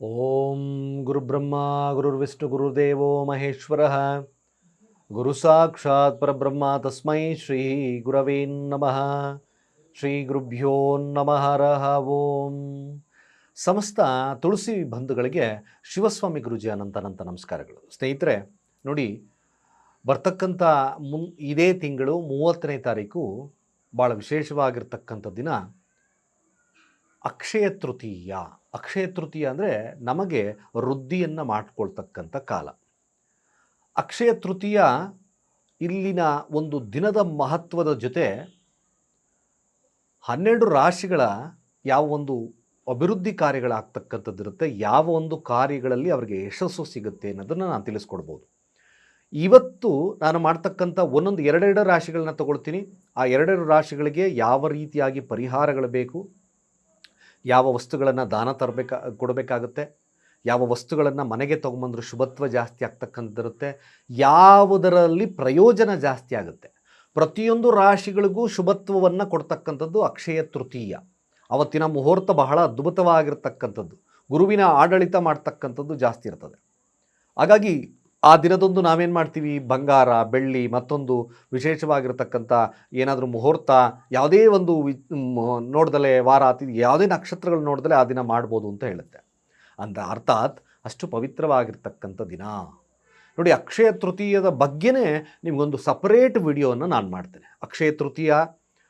ಓಂ ಗುರುಬ್ರಹ್ಮ ಗುರುರ್ವಿಷ್ಣು ಗುರುದೇವೋ ಮಹೇಶ್ವರ ಗುರು ಸಾಕ್ಷಾತ್ ಪರಬ್ರಹ್ಮ ತಸ್ಮೈ ಶ್ರೀ ಗುರವೇ ನಮಃ ಶ್ರೀ ಗುರುಭ್ಯೋ ನಮಃ ರಹ ಓಂ ಸಮಸ್ತ ತುಳಸಿ ಬಂಧುಗಳಿಗೆ ಶಿವಸ್ವಾಮಿ ಗುರುಜಿ ಅನಂತ ನಮಸ್ಕಾರಗಳು. ಸ್ನೇಹಿತರೆ, ನೋಡಿ, ಬರ್ತಕ್ಕಂಥ ಮುನ್, ಇದೇ ತಿಂಗಳು ಮೂವತ್ತನೇ ತಾರೀಕು ಭಾಳ ವಿಶೇಷವಾಗಿರ್ತಕ್ಕಂಥ ದಿನ ಅಕ್ಷಯ ತೃತೀಯ. ಅಕ್ಷಯ ತೃತೀಯ ಅಂದರೆ ನಮಗೆ ವೃದ್ಧಿಯನ್ನು ಮಾಡಿಕೊಳ್ತಕ್ಕಂಥ ಕಾಲ. ಅಕ್ಷಯ ತೃತೀಯ ಇಲ್ಲಿನ ಒಂದು ದಿನದ ಮಹತ್ವದ ಜೊತೆ ಹನ್ನೆರಡು ರಾಶಿಗಳ ಯಾವ ಒಂದು ಅಭಿವೃದ್ಧಿ ಕಾರ್ಯಗಳಾಗ್ತಕ್ಕಂಥದ್ದಿರುತ್ತೆ ಯಾವ ಒಂದು ಕಾರ್ಯಗಳಲ್ಲಿ ಅವರಿಗೆ ಯಶಸ್ಸು ಸಿಗುತ್ತೆ ಅನ್ನೋದನ್ನು ನಾನು ತಿಳಿಸ್ಕೊಡ್ಬೋದು. ಇವತ್ತು ನಾನು ಮಾಡ್ತಕ್ಕಂಥ ಒಂದೊಂದು ಎರಡೆರಡು ರಾಶಿಗಳನ್ನ ತಗೊಳ್ತೀನಿ. ಆ ಎರಡೆರಡು ರಾಶಿಗಳಿಗೆ ಯಾವ ರೀತಿಯಾಗಿ ಪರಿಹಾರಗಳು ಬೇಕು ಯಾವ ವಸ್ತುಗಳನ್ನು ದಾನ ತರಬೇಕಾ, ಕೊಡಬೇಕಾಗುತ್ತೆ? ಯಾವ ವಸ್ತುಗಳನ್ನು ಮನೆಗೆ ತೊಗೊಂಬಂದ್ರೂ ಶುಭತ್ವ ಜಾಸ್ತಿ ಆಗ್ತಕ್ಕಂಥದ್ದಿರುತ್ತೆ. ಯಾವುದರಲ್ಲಿ ಪ್ರಯೋಜನ ಜಾಸ್ತಿ ಆಗುತ್ತೆ? ಪ್ರತಿಯೊಂದು ರಾಶಿಗಳಿಗೂ ಶುಭತ್ವವನ್ನು ಕೊಡ್ತಕ್ಕಂಥದ್ದು ಅಕ್ಷಯ ತೃತೀಯ. ಅವತ್ತಿನ ಮುಹೂರ್ತ ಬಹಳ ಅದ್ಭುತವಾಗಿರ್ತಕ್ಕಂಥದ್ದು. ಗುರುವಿನ ಆಡಳಿತ ಮಾಡ್ತಕ್ಕಂಥದ್ದು ಜಾಸ್ತಿ ಇರ್ತದೆ. ಹಾಗಾಗಿ ಆ ದಿನದೊಂದು ನಾವೇನು ಮಾಡ್ತೀವಿ? ಬಂಗಾರ, ಬೆಳ್ಳಿ, ಮತ್ತೊಂದು ವಿಶೇಷವಾಗಿರತಕ್ಕಂಥ ಏನಾದರೂ ಮುಹೂರ್ತ, ಯಾವುದೇ ಒಂದು ವಿ ನೋಡ್ದಲೆ ವಾರ ಯಾವುದೇ ನಕ್ಷತ್ರಗಳು ನೋಡ್ದಲೆ ಆ ದಿನ ಮಾಡ್ಬೋದು ಅಂತ ಹೇಳುತ್ತೆ. ಅಂತ ಅರ್ಥಾತ್ ಅಷ್ಟು ಪವಿತ್ರವಾಗಿರ್ತಕ್ಕಂಥ ದಿನ. ನೋಡಿ, ಅಕ್ಷಯ ತೃತೀಯದ ಬಗ್ಗೆನೇ ನಿಮಗೊಂದು ಸಪರೇಟ್ ವಿಡಿಯೋವನ್ನು ನಾನು ಮಾಡ್ತೇನೆ. ಅಕ್ಷಯ ತೃತೀಯ,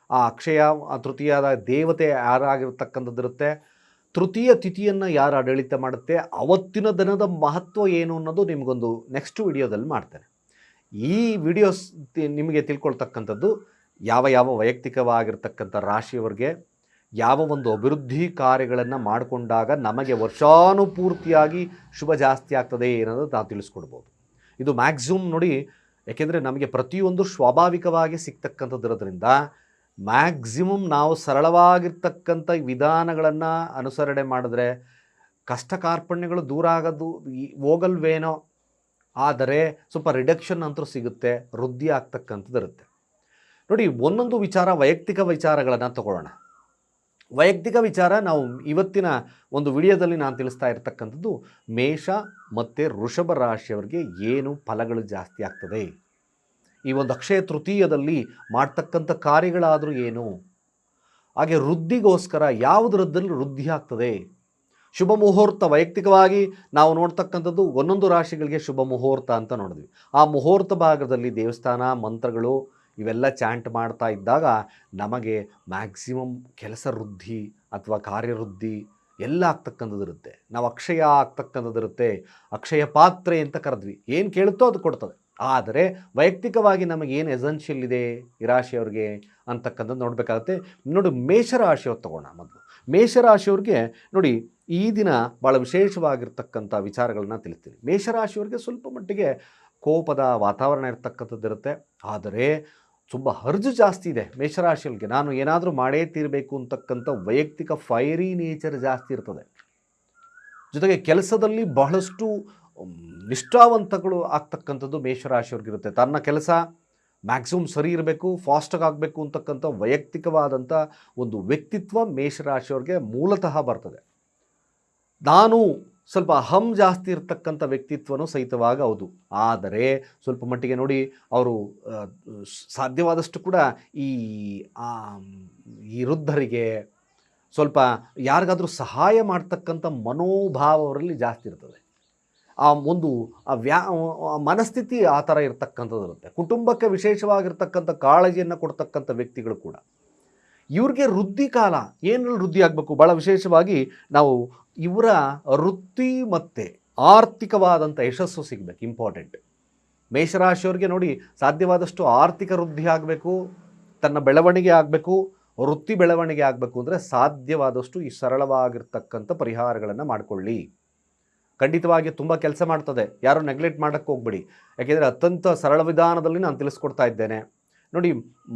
ಆ ಅಕ್ಷಯ ತೃತೀಯದ ದೇವತೆ ಯಾರಾಗಿರ್ತಕ್ಕಂಥದ್ದಿರುತ್ತೆ? ತೃತೀಯ ತಿಥಿಯನ್ನು ಯಾರು ಆಡಳಿತ ಮಾಡುತ್ತೆ, ಅವತ್ತಿನ ದಿನದ ಮಹತ್ವ ಏನು ಅನ್ನೋದು ನಿಮಗೊಂದು ನೆಕ್ಸ್ಟ್ ವಿಡಿಯೋದಲ್ಲಿ ಮಾಡ್ತೇನೆ. ಈ ವಿಡಿಯೋಸ್ ನಿಮಗೆ ತಿಳ್ಕೊಳ್ತಕ್ಕಂಥದ್ದು ಯಾವ ಯಾವ ವೈಯಕ್ತಿಕವಾಗಿರ್ತಕ್ಕಂಥ ರಾಶಿಯವರಿಗೆ ಯಾವ ಒಂದು ಅಭಿವೃದ್ಧಿ ಕಾರ್ಯಗಳನ್ನು ಮಾಡಿಕೊಂಡಾಗ ನಮಗೆ ವರ್ಷಾನುಪೂರ್ತಿಯಾಗಿ ಶುಭ ಜಾಸ್ತಿ ಆಗ್ತದೆ ಅನ್ನೋದು ನಾವು ತಿಳಿಸ್ಕೊಡ್ಬೋದು. ಇದು ಮ್ಯಾಕ್ಸಿಮಮ್ ನೋಡಿ, ಯಾಕೆಂದರೆ ನಮಗೆ ಪ್ರತಿಯೊಂದು ಸ್ವಾಭಾವಿಕವಾಗಿ ಸಿಗ್ತಕ್ಕಂಥದ್ದಿರೋದ್ರಿಂದ ಮ್ಯಾಕ್ಸಿಮಮ್ ನಾವು ಸರಳವಾಗಿರ್ತಕ್ಕಂಥ ವಿಧಾನಗಳನ್ನು ಅನುಸರಣೆ ಮಾಡಿದ್ರೆ ಕಷ್ಟ ಕಾರ್ಪಣ್ಯಗಳು ದೂರ ಆಗೋದು ಹೋಗಲ್ವೇನೋ. ಆದರೆ ಸ್ವಲ್ಪ ರಿಡಕ್ಷನ್ ಅಂತೂ ಸಿಗುತ್ತೆ, ವೃದ್ಧಿ ಆಗ್ತಕ್ಕಂಥದ್ದು ಇರುತ್ತೆ. ನೋಡಿ, ಒಂದೊಂದು ವಿಚಾರ ವೈಯಕ್ತಿಕ ವಿಚಾರಗಳನ್ನು ತಗೊಳ್ಳೋಣ. ವೈಯಕ್ತಿಕ ವಿಚಾರ ನಾವು ಇವತ್ತಿನ ಒಂದು ವಿಡಿಯೋದಲ್ಲಿ ನಾನು ತಿಳಿಸ್ತಾ ಇರ್ತಕ್ಕಂಥದ್ದು ಮೇಷ ಮತ್ತು ವೃಷಭ ರಾಶಿಯವರಿಗೆ ಏನು ಫಲಗಳು ಜಾಸ್ತಿ ಆಗ್ತದೆ? ಈ ಒಂದು ಅಕ್ಷಯ ತೃತೀಯದಲ್ಲಿ ಮಾಡ್ತಕ್ಕಂಥ ಕಾರ್ಯಗಳಾದರೂ ಏನು? ಹಾಗೆ ವೃದ್ಧಿಗೋಸ್ಕರ ಯಾವುದರದ್ದಲ್ಲಿ ವೃದ್ಧಿ ಆಗ್ತದೆ? ಶುಭ ಮುಹೂರ್ತ ವೈಯಕ್ತಿಕವಾಗಿ ನಾವು ನೋಡ್ತಕ್ಕಂಥದ್ದು ಒಂದೊಂದು ರಾಶಿಗಳಿಗೆ ಶುಭ ಮುಹೂರ್ತ ಅಂತ ನೋಡಿದ್ವಿ. ಆ ಮುಹೂರ್ತ ಭಾಗದಲ್ಲಿ ದೇವಸ್ಥಾನ, ಮಂತ್ರಗಳು ಇವೆಲ್ಲ ಚಾಂಟ್ ಮಾಡ್ತಾ ಇದ್ದಾಗ ನಮಗೆ ಮ್ಯಾಕ್ಸಿಮಮ್ ಕೆಲಸ ವೃದ್ಧಿ ಅಥವಾ ಕಾರ್ಯವೃದ್ಧಿ ಎಲ್ಲ ಆಗ್ತಕ್ಕಂಥದ್ದಿರುತ್ತೆ ನಾವು ಅಕ್ಷಯ ಆಗ್ತಕ್ಕಂಥದ್ದಿರುತ್ತೆ ಅಕ್ಷಯ ಪಾತ್ರೆ ಅಂತ ಕರೆದ್ವಿ. ಏನು ಕೇಳುತ್ತೋ ಅದು ಕೊಡ್ತದೆ. ಆದರೆ ವೈಯಕ್ತಿಕವಾಗಿ ನಮಗೆ ಏನು ಎಸೆನ್ಷಿಯಲ್ ಇದೆ ಈ ರಾಶಿಯವ್ರಿಗೆ ಅಂತಕ್ಕಂಥದ್ದು ನೋಡಬೇಕಾಗುತ್ತೆ. ನೋಡಿ, ಮೇಷರಾಶಿಯವ್ರು ತಗೋಣ ಮೊದಲು. ಮೇಷರಾಶಿಯವ್ರಿಗೆ ನೋಡಿ, ಈ ದಿನ ಭಾಳ ವಿಶೇಷವಾಗಿರ್ತಕ್ಕಂಥ ವಿಚಾರಗಳನ್ನ ತಿಳಿಸ್ತೀನಿ ಮೇಷರಾಶಿಯವ್ರಿಗೆ ಸ್ವಲ್ಪ ಮಟ್ಟಿಗೆ ಕೋಪದ ವಾತಾವರಣ ಇರ್ತಕ್ಕಂಥದ್ದು ಇರುತ್ತೆ. ಆದರೆ ತುಂಬ ಹರ್ಜು ಜಾಸ್ತಿ ಇದೆ. ಮೇಷರಾಶಿಯವ್ರಿಗೆ ನಾನು ಏನಾದರೂ ಮಾಡೇ ತೀರಬೇಕು ಅಂತಕ್ಕಂಥ ವೈಯಕ್ತಿಕ ಫೈರಿ ನೇಚರ್ ಜಾಸ್ತಿ ಇರ್ತದೆ. ಜೊತೆಗೆ ಕೆಲಸದಲ್ಲಿ ಬಹಳಷ್ಟು ನಿಷ್ಠಾವಂತಗಳು ಆಗ್ತಕ್ಕಂಥದ್ದು ಮೇಷರಾಶಿಯವ್ರಿಗಿರುತ್ತೆ. ತನ್ನ ಕೆಲಸ ಮ್ಯಾಕ್ಸಿಮಮ್ ಸರಿ ಇರಬೇಕು ಫಾಸ್ಟಾಗಿ ಆಗಬೇಕು ಅಂತಕ್ಕಂಥ ವೈಯಕ್ತಿಕವಾದಂಥ ಒಂದು ವ್ಯಕ್ತಿತ್ವ ಮೇಷರಾಶಿಯವ್ರಿಗೆ ಮೂಲತಃ ಬರ್ತದೆ. ನಾನು ಸ್ವಲ್ಪ ಅಹಂ ಜಾಸ್ತಿ ಇರತಕ್ಕಂಥ ವ್ಯಕ್ತಿತ್ವನೂ ಸಹಿತವಾಗಿ ಹೌದು. ಆದರೆ ಸ್ವಲ್ಪ ಮಟ್ಟಿಗೆ ನೋಡಿ ಅವರು ಸಾಧ್ಯವಾದಷ್ಟು ಕೂಡ ಈ ಈ ವೃದ್ಧರಿಗೆ ಸ್ವಲ್ಪ ಯಾರಿಗಾದರೂ ಸಹಾಯ ಮಾಡ್ತಕ್ಕಂಥ ಮನೋಭಾವ ಅವರಲ್ಲಿ ಜಾಸ್ತಿ ಇರ್ತದೆ. ಆ ಒಂದು ವ್ಯಾ ಮನಸ್ಥಿತಿ ಆ ಥರ ಇರ್ತಕ್ಕಂಥದ್ದು ಇರುತ್ತೆ ಕುಟುಂಬಕ್ಕೆ ವಿಶೇಷವಾಗಿರ್ತಕ್ಕಂಥ ಕಾಳಜಿಯನ್ನು ಕೊಡ್ತಕ್ಕಂಥ ವ್ಯಕ್ತಿಗಳು ಕೂಡ. ಇವ್ರಿಗೆ ವೃದ್ಧಿ ಕಾಲ ಏನಲ್ಲಿ ವೃದ್ಧಿ ಆಗಬೇಕು? ಭಾಳ ವಿಶೇಷವಾಗಿ ನಾವು ಇವರ ವೃತ್ತಿ ಮತ್ತು ಆರ್ಥಿಕವಾದಂಥ ಯಶಸ್ಸು ಸಿಗಬೇಕು ಇಂಪಾರ್ಟೆಂಟ್ ಮೇಷರಾಶಿಯವ್ರಿಗೆ ನೋಡಿ ಸಾಧ್ಯವಾದಷ್ಟು ಆರ್ಥಿಕ ವೃದ್ಧಿ ಆಗಬೇಕು, ತನ್ನ ಬೆಳವಣಿಗೆ ಆಗಬೇಕು, ವೃತ್ತಿ ಬೆಳವಣಿಗೆ ಆಗಬೇಕು ಅಂದರೆ ಸಾಧ್ಯವಾದಷ್ಟು ಈ ಸರಳವಾಗಿರ್ತಕ್ಕಂಥ ಪರಿಹಾರಗಳನ್ನು ಮಾಡಿಕೊಳ್ಳಿ. ಖಂಡಿತವಾಗಿ ತುಂಬ ಕೆಲಸ ಮಾಡ್ತದೆ. ಯಾರು ನೆಗ್ಲೆಕ್ಟ್ ಮಾಡೋಕ್ಕೆ ಹೋಗ್ಬೇಡಿ. ಯಾಕೆಂದರೆ ಅತ್ಯಂತ ಸರಳ ವಿಧಾನದಲ್ಲಿ ನಾನು ತಿಳಿಸ್ಕೊಡ್ತಾ ಇದ್ದೇನೆ. ನೋಡಿ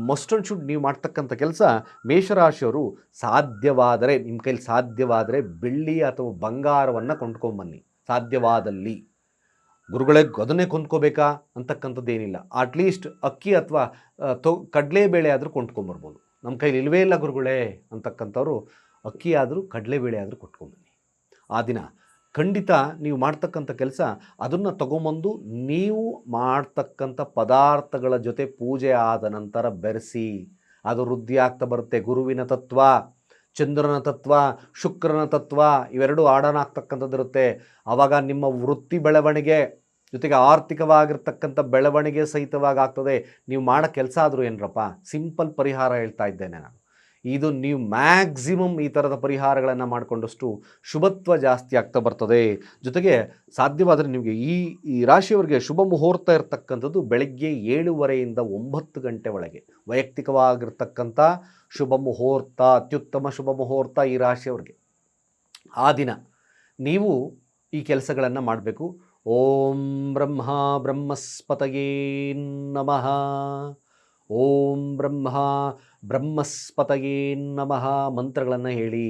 ಮಸ್ಟ್ ಅಂಡ್ ಶುಡ್ ನೀವು ಮಾಡ್ತಕ್ಕಂಥ ಕೆಲಸ ಮೇಷರಾಶಿಯವರು ಸಾಧ್ಯವಾದರೆ, ನಿಮ್ಮ ಕೈಲಿ ಸಾಧ್ಯವಾದರೆ ಬೆಳ್ಳಿ ಅಥವಾ ಬಂಗಾರವನ್ನು ಕೊಂಡ್ಕೊಂಬನ್ನಿ. ಸಾಧ್ಯವಾದಲ್ಲಿ. ಗುರುಗಳೇ ಅದನ್ನೇ ಕೊಂಡ್ಕೋಬೇಕಾ ಅಂತಕ್ಕಂಥದ್ದೇನಿಲ್ಲ. ಅಟ್ಲೀಸ್ಟ್ ಅಕ್ಕಿ ಅಥವಾ ತೊ, ಕಡಲೆಬೇಳೆ ಆದರೂ ಕೊಂಡ್ಕೊಂಬರ್ಬೋದು. ನಮ್ಮ ಕೈಲಿ ಇಲ್ವೇ ಇಲ್ಲ ಗುರುಗಳೇ ಅಂತಕ್ಕಂಥವ್ರು ಅಕ್ಕಿ ಆದರೂ ಕಡಲೆಬೇಳೆ ಆದರೂ ಕೊಟ್ಕೊಂಬನ್ನಿ ಆ ದಿನ ಖಂಡಿತ ನೀವು ಮಾಡ್ತಕ್ಕಂಥ ಕೆಲಸ ಅದನ್ನು ತಗೊಂಬಂದು ನೀವು ಮಾಡ್ತಕ್ಕಂಥ ಪದಾರ್ಥಗಳ ಜೊತೆ ಪೂಜೆ ಆದ ನಂತರ ಬೆರೆಸಿ, ಅದು ವೃದ್ಧಿ ಆಗ್ತಾ ಬರುತ್ತೆ. ಗುರುವಿನ ತತ್ವ, ಚಂದ್ರನ ತತ್ವ, ಶುಕ್ರನ ತತ್ವ, ಇವೆರಡೂ ಆಡನ ಆಗ್ತಕ್ಕಂಥದ್ದಿರುತ್ತೆ ಆವಾಗ ನಿಮ್ಮ ವೃತ್ತಿ ಬೆಳವಣಿಗೆ ಜೊತೆಗೆ ಆರ್ಥಿಕವಾಗಿರ್ತಕ್ಕಂಥ ಬೆಳವಣಿಗೆ ಸಹಿತವಾಗಿ ಆಗ್ತದೆ. ನೀವು ಮಾಡೋ ಕೆಲಸ ಆದರೂ ಏನರಪ್ಪ, ಸಿಂಪಲ್ ಪರಿಹಾರ ಹೇಳ್ತಾ ಇದ್ದೇನೆ ನಾನು. ಇದು ನೀವು ಮ್ಯಾಕ್ಸಿಮಮ್ ಈ ಥರದ ಪರಿಹಾರಗಳನ್ನು ಮಾಡಿಕೊಂಡಷ್ಟು ಶುಭತ್ವ ಜಾಸ್ತಿ ಆಗ್ತಾ ಬರ್ತದೆ. ಜೊತೆಗೆ ಸಾಧ್ಯವಾದರೆ ನಿಮಗೆ ಈ ಈ ರಾಶಿಯವರಿಗೆ ಶುಭ ಮುಹೂರ್ತ ಇರತಕ್ಕಂಥದ್ದು ಬೆಳಗ್ಗೆ ಏಳುವರೆಯಿಂದ ಒಂಬತ್ತು ಗಂಟೆ ಒಳಗೆ. ವೈಯಕ್ತಿಕವಾಗಿರ್ತಕ್ಕಂಥ ಶುಭ ಮುಹೂರ್ತ, ಅತ್ಯುತ್ತಮ ಶುಭ ಮುಹೂರ್ತ ಈ ರಾಶಿಯವರಿಗೆ. ಆ ದಿನ ನೀವು ಈ ಕೆಲಸಗಳನ್ನು ಮಾಡಬೇಕು. ಓಂ ಬ್ರಹ್ಮ ಬ್ರಹ್ಮಸ್ಪತಯೇ ನಮಃ. ಓಂ ಬ್ರಹ್ಮ, ಬ್ರಹ್ಮಸ್ಪತಯೇ ನಮಃ ಮಂತ್ರಗಳನ್ನು ಹೇಳಿ,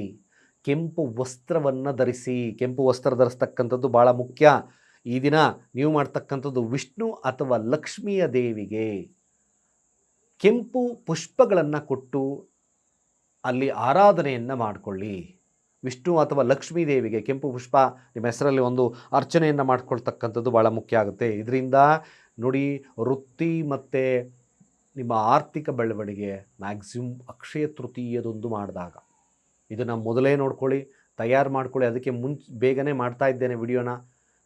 ಕೆಂಪು ವಸ್ತ್ರವನ್ನು ಧರಿಸಿ, ಕೆಂಪು ವಸ್ತ್ರ ಧರಿಸ್ತಕ್ಕಂಥದ್ದು ಭಾಳ ಮುಖ್ಯ. ಈ ದಿನ ನೀವು ಮಾಡ್ತಕ್ಕಂಥದ್ದು ವಿಷ್ಣು ಅಥವಾ ಲಕ್ಷ್ಮಿಯ ದೇವಿಗೆ ಕೆಂಪು ಪುಷ್ಪಗಳನ್ನು ಕೊಟ್ಟು ಅಲ್ಲಿ ಆರಾಧನೆಯನ್ನು ಮಾಡಿಕೊಳ್ಳಿ. ವಿಷ್ಣು ಅಥವಾ ಲಕ್ಷ್ಮೀ ದೇವಿಗೆ ಕೆಂಪು ಪುಷ್ಪ, ನಿಮ್ಮ ಹೆಸರಲ್ಲಿ ಒಂದು ಅರ್ಚನೆಯನ್ನು ಮಾಡ್ಕೊಳ್ತಕ್ಕಂಥದ್ದು ಭಾಳ ಮುಖ್ಯ ಆಗುತ್ತೆ. ಇದರಿಂದ ನೋಡಿ ವೃತ್ತಿ ಮತ್ತು ನಿಮ್ಮ ಆರ್ಥಿಕ ಬೆಳವಣಿಗೆ ಮ್ಯಾಕ್ಸಿಮಮ್ ಅಕ್ಷಯ ತೃತೀಯದೊಂದು ಮಾಡಿದಾಗ. ಇದನ್ನು ಮೊದಲೇ ನೋಡ್ಕೊಳ್ಳಿ, ತಯಾರು ಮಾಡ್ಕೊಳ್ಳಿ, ಅದಕ್ಕೆ ಮುಂಚೆ, ಬೇಗನೆ ಮಾಡ್ತಾ ಇದ್ದೇನೆ ವಿಡಿಯೋನ.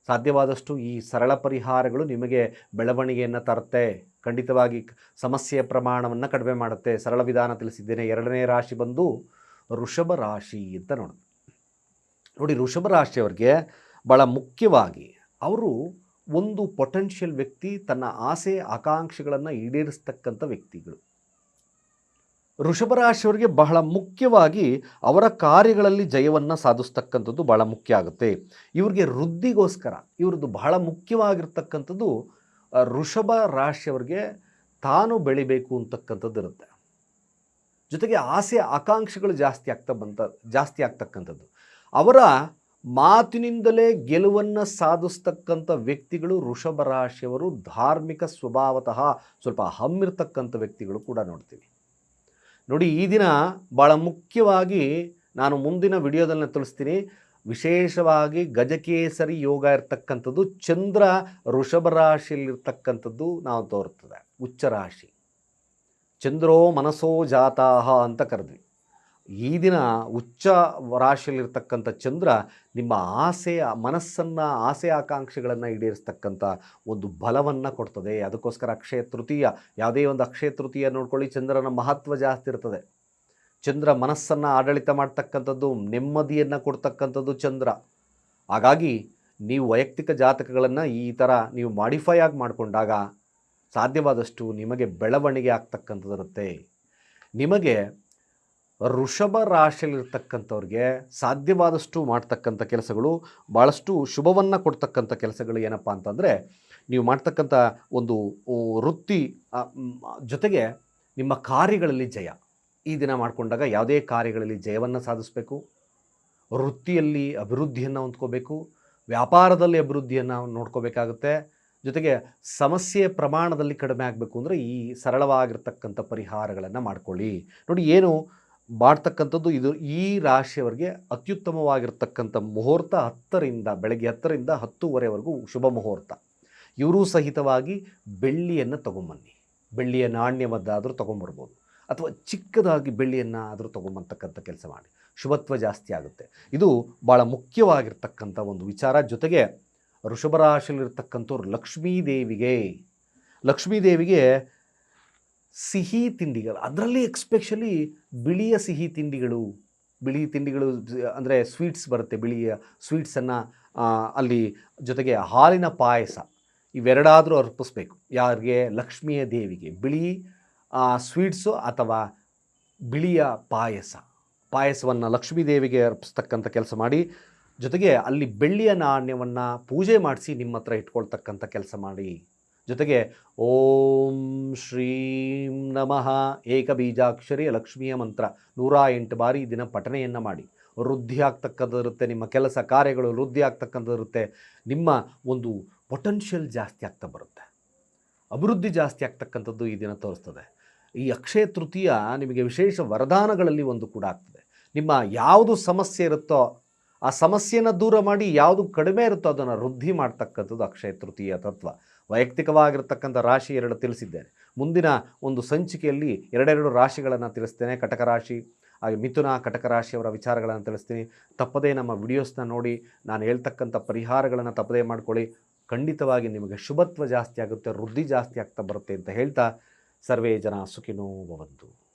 ಸಾಧ್ಯವಾದಷ್ಟು ಈ ಸರಳ ಪರಿಹಾರಗಳು ನಿಮಗೆ ಬೆಳವಣಿಗೆಯನ್ನು ತರುತ್ತೆ. ಖಂಡಿತವಾಗಿ ಸಮಸ್ಯೆಯ ಪ್ರಮಾಣವನ್ನು ಕಡಿಮೆ ಮಾಡುತ್ತೆ. ಸರಳ ವಿಧಾನ ತಿಳಿಸಿದ್ದೇನೆ. ಎರಡನೇ ರಾಶಿ ಬಂದು ಋಷಭ ರಾಶಿ ಅಂತ ನೋಡಿ ನೋಡಿ ಋಷಭ ರಾಶಿಯವ್ರಿಗೆ ಭಾಳ ಮುಖ್ಯವಾಗಿ ಅವರು ಒಂದು ಪೊಟೆನ್ಷಿಯಲ್ ವ್ಯಕ್ತಿ ತನ್ನ ಆಸೆ, ಆಕಾಂಕ್ಷೆಗಳನ್ನು ಈಡೇರಿಸ್ತಕ್ಕಂಥ ವ್ಯಕ್ತಿಗಳು. ವೃಷಭರಾಶಿಯವರಿಗೆ ಬಹಳ ಮುಖ್ಯವಾಗಿ ಅವರ ಕಾರ್ಯಗಳಲ್ಲಿ ಜಯವನ್ನು ಸಾಧಿಸ್ತಕ್ಕಂಥದ್ದು ಬಹಳ ಮುಖ್ಯ ಆಗುತ್ತೆ. ಇವ್ರಿಗೆ ವೃದ್ಧಿಗೋಸ್ಕರ, ಇವ್ರದ್ದು ಬಹಳ ಮುಖ್ಯವಾಗಿರ್ತಕ್ಕಂಥದ್ದು ಋಷಭ ವೃಷಭ ರಾಶಿಯವರಿಗೆ ತಾನು ಬೆಳಿಬೇಕು ಅಂತಕ್ಕಂಥದ್ದು ಇರುತ್ತೆ. ಜೊತೆಗೆ ಆಸೆ, ಆಕಾಂಕ್ಷೆಗಳು ಜಾಸ್ತಿ ಆಗ್ತಾ ಬಂತ, ಜಾಸ್ತಿ ಆಗ್ತಕ್ಕಂಥದ್ದು. ಅವರ ಮಾತಿನಿಂದಲೇ ಗೆಲುವನ್ನು ಸಾಧಿಸ್ತಕ್ಕಂಥ ವ್ಯಕ್ತಿಗಳು ಋಷಭ ರಾಶಿಯವರು ಧಾರ್ಮಿಕ ಸ್ವಭಾವತಃ ಸ್ವಲ್ಪ ಹಮ್ಮಿರ್ತಕ್ಕಂಥ ವ್ಯಕ್ತಿಗಳು ಕೂಡ ನೋಡ್ತೀವಿ. ನೋಡಿ, ಈ ದಿನ ಭಾಳ ಮುಖ್ಯವಾಗಿ ನಾನು ಮುಂದಿನ ವಿಡಿಯೋದಲ್ಲಿ ತಿಳಿಸ್ತೀನಿ. ವಿಶೇಷವಾಗಿ ಗಜಕೇಸರಿ ಯೋಗ ಇರ್ತಕ್ಕಂಥದ್ದು ಚಂದ್ರ ಋಷಭ ರಾಶಿಯಲ್ಲಿರ್ತಕ್ಕಂಥದ್ದು ನಾವು ತೋರ್ತದೆ ಉಚ್ಚ ರಾಶಿ. ಚಂದ್ರೋ ಮನಸೋ ಜಾತಾಹ ಅಂತ ಕರೆದ್ವಿ. ಈ ದಿನ ಉಚ್ಚ ರಾಶಿಯಲ್ಲಿರ್ತಕ್ಕಂಥ ಚಂದ್ರ ನಿಮ್ಮ ಆಸೆಯ ಮನಸ್ಸನ್ನು ಆಸೆ ಆಕಾಂಕ್ಷೆಗಳನ್ನು ಈಡೇರಿಸ್ತಕ್ಕಂಥ ಒಂದು ಬಲವನ್ನು ಕೊಡ್ತದೆ. ಅದಕ್ಕೋಸ್ಕರ ಅಕ್ಷಯ ತೃತೀಯ, ಯಾವುದೇ ಒಂದು ಅಕ್ಷಯ ತೃತೀಯ ನೋಡ್ಕೊಳ್ಳಿ, ಚಂದ್ರನ ಮಹತ್ವ ಜಾಸ್ತಿ ಇರ್ತದೆ. ಚಂದ್ರ ಮನಸ್ಸನ್ನು ಆಡಳಿತ ಮಾಡ್ತಕ್ಕಂಥದ್ದು, ನೆಮ್ಮದಿಯನ್ನು ಕೊಡ್ತಕ್ಕಂಥದ್ದು ಚಂದ್ರ. ಹಾಗಾಗಿ ನೀವು ವೈಯಕ್ತಿಕ ಜಾತಕಗಳನ್ನು ಈ ಥರ ನೀವು ಮಾಡಿಫೈ ಆಗಿ ಮಾಡಿಕೊಂಡಾಗ ಸಾಧ್ಯವಾದಷ್ಟು ನಿಮಗೆ ಬೆಳವಣಿಗೆ ಆಗ್ತಕ್ಕಂಥದ್ದಿರುತ್ತೆ. ನಿಮಗೆ ವೃಷಭ ರಾಶಿಯಲ್ಲಿರ್ತಕ್ಕಂಥವ್ರಿಗೆ ಸಾಧ್ಯವಾದಷ್ಟು ಮಾಡ್ತಕ್ಕಂಥ ಕೆಲಸಗಳು ಭಾಳಷ್ಟು ಶುಭವನ್ನು ಕೊಡ್ತಕ್ಕಂಥ ಕೆಲಸಗಳು ಏನಪ್ಪ ಅಂತಂದರೆ, ನೀವು ಮಾಡ್ತಕ್ಕಂಥ ಒಂದು ವೃತ್ತಿ ಜೊತೆಗೆ ನಿಮ್ಮ ಕಾರ್ಯಗಳಲ್ಲಿ ಜಯ. ಈ ದಿನ ಮಾಡಿಕೊಂಡಾಗ ಯಾವುದೇ ಕಾರ್ಯಗಳಲ್ಲಿ ಜಯವನ್ನು ಸಾಧಿಸಬೇಕು. ವೃತ್ತಿಯಲ್ಲಿ ಅಭಿವೃದ್ಧಿಯನ್ನು ಹೊಂದ್ಕೋಬೇಕು. ವ್ಯಾಪಾರದಲ್ಲಿ ಅಭಿವೃದ್ಧಿಯನ್ನು ನೋಡ್ಕೋಬೇಕಾಗುತ್ತೆ. ಜೊತೆಗೆ ಸಮಸ್ಯೆ ಪ್ರಮಾಣದಲ್ಲಿ ಕಡಿಮೆ ಆಗಬೇಕು ಅಂದರೆ ಈ ಸರಳವಾಗಿರ್ತಕ್ಕಂಥ ಪರಿಹಾರಗಳನ್ನು ಮಾಡ್ಕೊಳ್ಳಿ. ನೋಡಿ, ಏನು ಮಾಡ್ತಕ್ಕಂಥದ್ದು ಇದು ಈ ರಾಶಿಯವರಿಗೆ ಅತ್ಯುತ್ತಮವಾಗಿರ್ತಕ್ಕಂಥ ಮುಹೂರ್ತ ಹತ್ತರಿಂದ, ಬೆಳಗ್ಗೆ ಹತ್ತರಿಂದ ಹತ್ತುವರೆವರೆಗೂ ಶುಭ ಮುಹೂರ್ತ. ಇವರೂ ಸಹಿತವಾಗಿ ಬೆಳ್ಳಿಯನ್ನು ತೊಗೊಂಬನ್ನಿ. ಬೆಳ್ಳಿಯ ನಾಣ್ಯವದ್ದಾದರೂ ತೊಗೊಂಬರ್ಬೋದು. ಅಥವಾ ಚಿಕ್ಕದಾಗಿ ಬೆಳ್ಳಿಯನ್ನು ಆದರೂ ತೊಗೊಂಬಂತಕ್ಕಂಥ ಕೆಲಸ ಮಾಡಿ. ಶುಭತ್ವ ಜಾಸ್ತಿ ಆಗುತ್ತೆ. ಇದು ಭಾಳ ಮುಖ್ಯವಾಗಿರ್ತಕ್ಕಂಥ ಒಂದು ವಿಚಾರ. ಜೊತೆಗೆ ವೃಷಭ ರಾಶಿಯಲ್ಲಿರ್ತಕ್ಕಂಥವ್ರು ಲಕ್ಷ್ಮೀದೇವಿಗೆ ಲಕ್ಷ್ಮೀದೇವಿಗೆ ಲಕ್ಷ್ಮೀ ದೇವಿಗೆ ಸಿಹಿ ತಿಂಡಿಗಳು. ಅದರಲ್ಲಿ ಎಕ್ಸ್ಪೆಷಲಿ ಬಿಳಿಯ ಸಿಹಿ ತಿಂಡಿಗಳು, ಬಿಳಿ ತಿಂಡಿಗಳು ಅಂದರೆ ಸ್ವೀಟ್ಸ್ ಬರುತ್ತೆ. ಬಿಳಿಯ ಸ್ವೀಟ್ಸನ್ನು ಅಲ್ಲಿ ಜೊತೆಗೆ ಹಾಲಿನ ಪಾಯಸ ಇವೆರಡಾದರೂ ಅರ್ಪಿಸ್ಬೇಕು. ಯಾರಿಗೆ? ಲಕ್ಷ್ಮಿಯ ದೇವಿಗೆ. ಬಿಳಿ ಸ್ವೀಟ್ಸು ಅಥವಾ ಬಿಳಿಯ ಪಾಯಸ. ಪಾಯಸವನ್ನು ಲಕ್ಷ್ಮೀ ದೇವಿಗೆ ಅರ್ಪಿಸ್ತಕ್ಕಂಥ ಕೆಲಸ ಮಾಡಿ, ಜೊತೆಗೆ ಅಲ್ಲಿ ಬೆಳ್ಳಿಯ ನಾಣ್ಯವನ್ನು ಪೂಜೆ ಮಾಡಿಸಿ ನಿಮ್ಮ ಹತ್ರ ಇಟ್ಕೊಳ್ತಕ್ಕಂಥ ಕೆಲಸ ಮಾಡಿ. ಜೊತೆಗೆ ಓಂ ಶ್ರೀಂ ನಮಃ ಏಕಬೀಜಾಕ್ಷರಿ ಲಕ್ಷ್ಮಿಯ ಮಂತ್ರ ನೂರ ಎಂಟು ಬಾರಿ ದಿನ ಪಠನೆಯನ್ನು ಮಾಡಿ. ವೃದ್ಧಿ ಆಗ್ತಕ್ಕಂಥದ್ದಿರುತ್ತೆ ನಿಮ್ಮ ಕೆಲಸ ಕಾರ್ಯಗಳು ವೃದ್ಧಿ ಆಗ್ತಕ್ಕಂಥದ್ದಿರುತ್ತೆ ನಿಮ್ಮ ಒಂದು ಪೊಟೆನ್ಷಿಯಲ್ ಜಾಸ್ತಿ ಆಗ್ತಾ ಬರುತ್ತೆ. ಅಭಿವೃದ್ಧಿ ಜಾಸ್ತಿ ಆಗ್ತಕ್ಕಂಥದ್ದು ಈ ದಿನ ತೋರಿಸ್ತದೆ. ಈ ಅಕ್ಷಯ ತೃತೀಯ ನಿಮಗೆ ವಿಶೇಷ ವರದಾನಗಳಲ್ಲಿ ಒಂದು ಕೂಡ ಆಗ್ತದೆ. ನಿಮ್ಮ ಯಾವುದು ಸಮಸ್ಯೆ ಇರುತ್ತೋ ಆ ಸಮಸ್ಯೆನ ದೂರ ಮಾಡಿ ಯಾವುದು ಕಡಿಮೆ ಇರುತ್ತೋ ಅದನ್ನು ವೃದ್ಧಿ ಮಾಡ್ತಕ್ಕಂಥದ್ದು ಅಕ್ಷಯ ತೃತೀಯ ತತ್ವ. ವೈಯಕ್ತಿಕವಾಗಿರ್ತಕ್ಕಂಥ ರಾಶಿ ಎರಡು ತಿಳಿಸಿದ್ದೇನೆ. ಮುಂದಿನ ಒಂದು ಸಂಚಿಕೆಯಲ್ಲಿ ಎರಡೆರಡು ರಾಶಿಗಳನ್ನು ತಿಳಿಸ್ತೇನೆ. ಕಟಕ ರಾಶಿ, ಹಾಗೆ ಮಿಥುನ ಕಟಕ ರಾಶಿಯವರ ವಿಚಾರಗಳನ್ನು ತಿಳಿಸ್ತೀನಿ. ತಪ್ಪದೇ ನಮ್ಮ ವಿಡಿಯೋಸ್ನ ನೋಡಿ, ನಾನು ಹೇಳ್ತಕ್ಕಂಥ ಪರಿಹಾರಗಳನ್ನು ತಪ್ಪದೇ ಮಾಡ್ಕೊಳ್ಳಿ. ಖಂಡಿತವಾಗಿ ನಿಮಗೆ ಶುಭತ್ವ ಜಾಸ್ತಿ ಆಗುತ್ತೆ, ವೃದ್ಧಿ ಜಾಸ್ತಿ ಆಗ್ತಾ ಬರುತ್ತೆ ಅಂತ ಹೇಳ್ತಾ, ಸರ್ವೇ ಜನ ಸುಖಿನೋ ಭವಂತು.